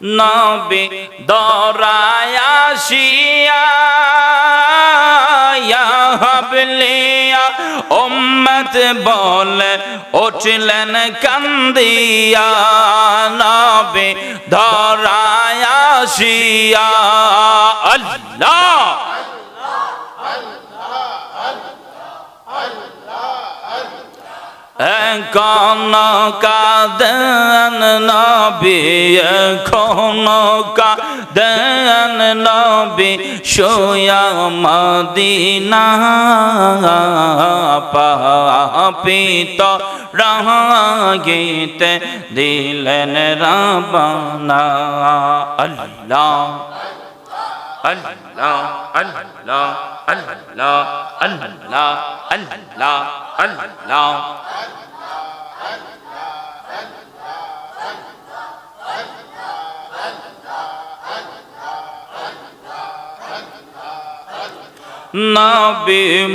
নবী দরায়াশিয়া হাবলিয়া উম্মত বলে উঠলেন কান্দিয়া নবী ধরায়াশিয়া আল্লাহ! এখন কাদেন নবী এখন কাদেন নবী সোয়া মদিনা পাপিত রাগিতে দিলেন রাবানা আল্লাহ। الله الله الله الله الله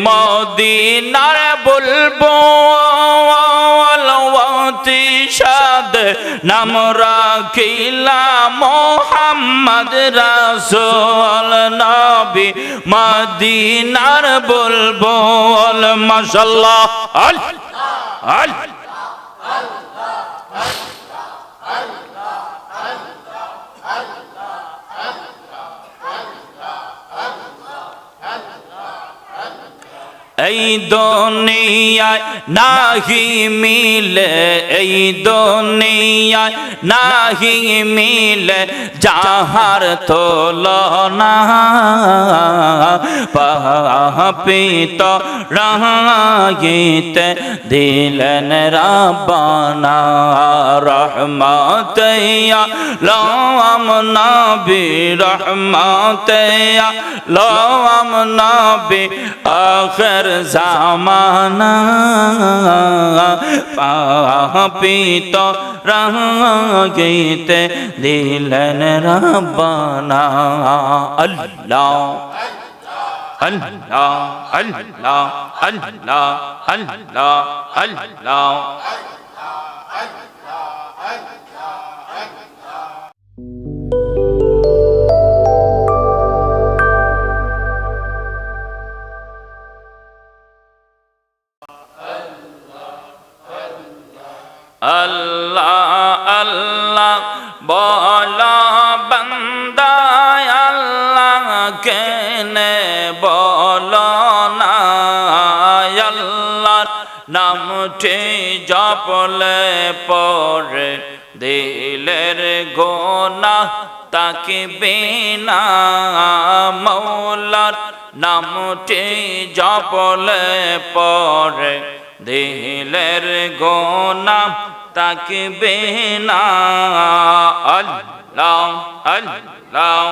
মদিনার বলবো নাম রাখিলা মোহাম্মদ রাসুল নবী মদিনার বলব মশাল্লাহ আল আল। এই দুনিয়ায় নাহি মিলে, এই দুনিয়ায় নাহি মিলে, যাহার তুলনা পাপিত রাগিতে দিলেন রাব্বানা রহমতয়া লম নবী রহমতয়া লম নবী আখর জামানা পাপিত রাগিতে দিলেন রাব্বানা। আল্লাহ আল্লাহ আল্লাহ আল্লাহ আল্লাহ আল্লাহ আল্লাহ আল্লাহ, বল বন্দায় আল্লাহ কেনে বল না আল্লাহর নামটি জপলে পরে দিলের গোনা তাকে বিনা মৌলার নামটি জপলে পরে দিলের গোনা তাকে বিনা আল্লাহ আল্লাহ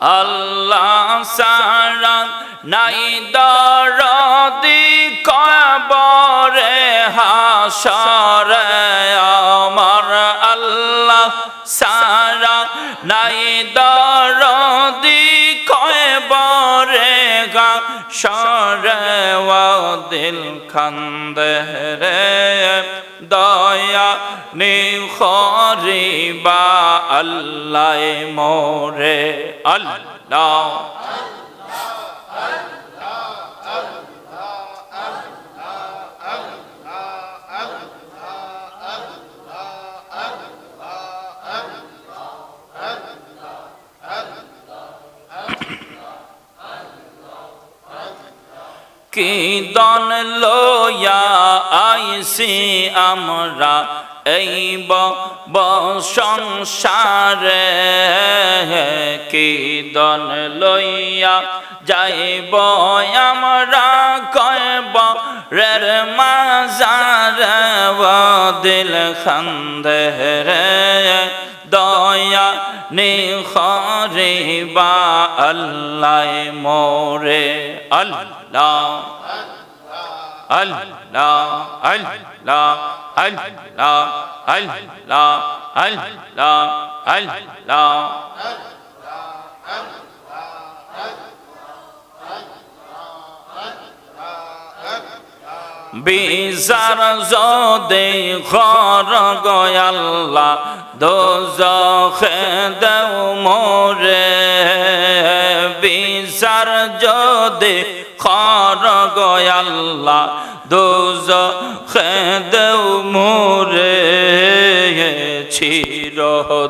আল্লাহ। সারা নাই দরদি কবরে হাসরে আমার আল্লাহ সারা। নাই দরদি কবরে গা সরে দিল খন্দে রে দয়া নিখরিবা আল্লাহ মোরে আল্লাহ। কি দন লয়া আইসি আমরা? এই ব সংসারে কি দন লইয়া যাইব আমরা? কয়ব রের মাজার দিল খন্দে রে দয়া নিখরিবা আল্লাহ মোরে আল্লাহ। বিচার যদে খর গয়াল্লা দোজ দেও মোরে। বিচার যদে গয়াল্লা দোজখে দেও মোরে চির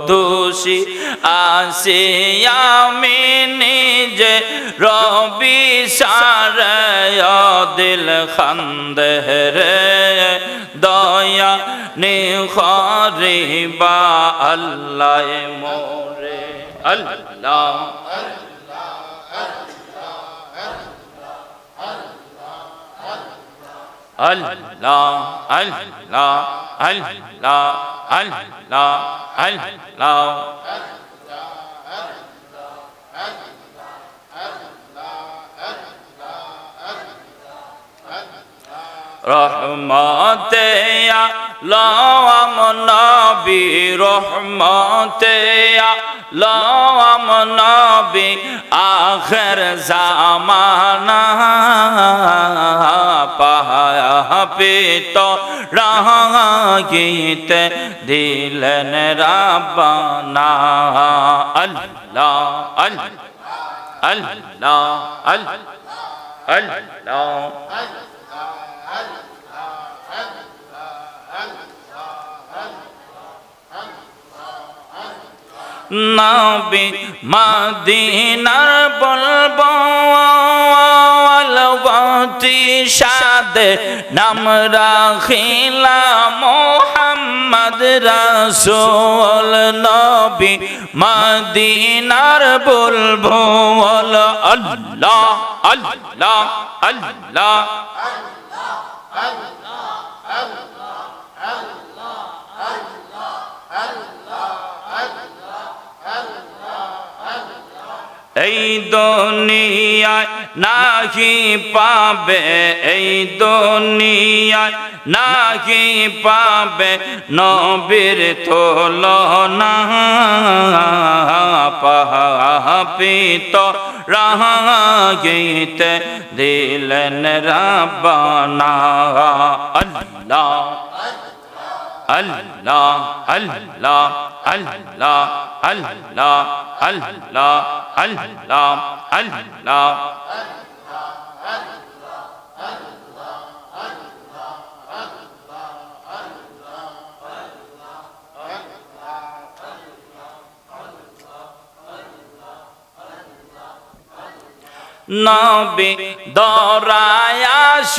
দোষী। আসি আমি নিজে রবি সারে দিল খন্দে রে দয়া নিখরিবা আল্লাহ মোরে। আল্লাহ। আল্লাহ আল্লাহ আল্লাহ আল্লাহ আল্লাহ রহমতে লাম নবী রহমতে লাম নবী আখর জামানা পায়া পিত রাগিতে দিলেন রাবানা আল্লাহ আল্লাহ আল্লাহ আল্লাহ। নবী মদিনার বলব সাদ নাম রাখিলা মোহাম্মদ রাসূল নবী মদিনার বলব আল্লাহ আল্লাহ আল্লাহ এই দুনিয়ায় নাহি পাবে এই দুনিয়ায়, নাহি পাবে নবীর তুলনা পাপিত রাগিতে দিলেন রাবানা আল্লাহ আল্লাহ আল্লাহ আল্লাহ আল্লাহ আল্লাহ আল্লাহ আল্লাহ। নবী দরায়াশিয়া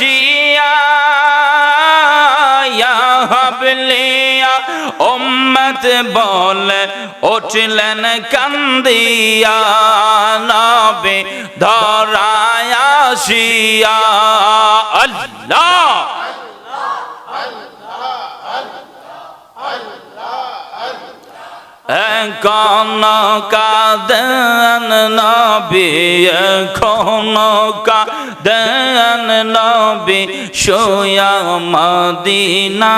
হাবলিয়া উম্মত বলে উঠলেন কান্দিয়া নবী ধরায়াশিয়া আল্লাহ এখন কাদেন নবী, এখন কাদেন নবী সোয়া মদিনা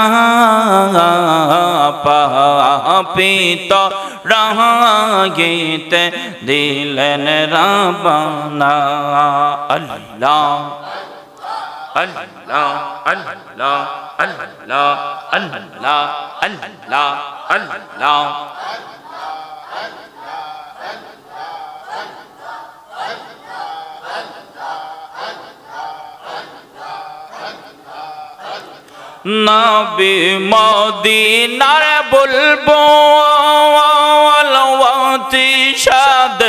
পাপিত রাগিতে দিলেন রাবানা। আল্লাহ আল্লাহ আল্লাহ আল্লাহ আল্লাহ আল্লাহ আল্লাহ। নবী মদিনার বলব সাদ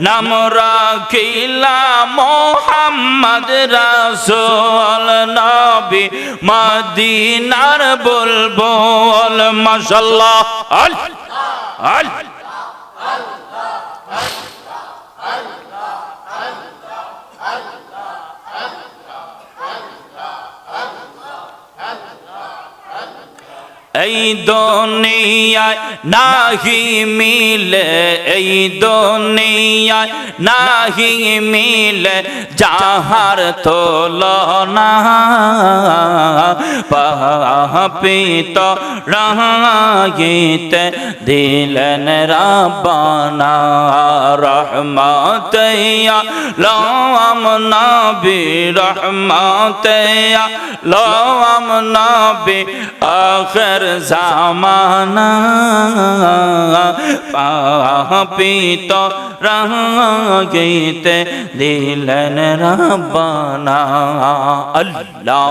নাম রাখিলা মোহাম্মদ রাসূল নবী মদিনার বলব মাশাআল্লাহ আল আল এই দুনিয়ায় নাহি মিলে এই দুনিয়ায় নাহি মিলে যাহার তুলনা পাপিত রাগিতে দিলেন রাব্বানা রহমতয়া লম নবী রহমতয়া লম নবী আখর জামানা। পাপিত রাগিতে দিলেন রাব্বানা। আল্লাহ।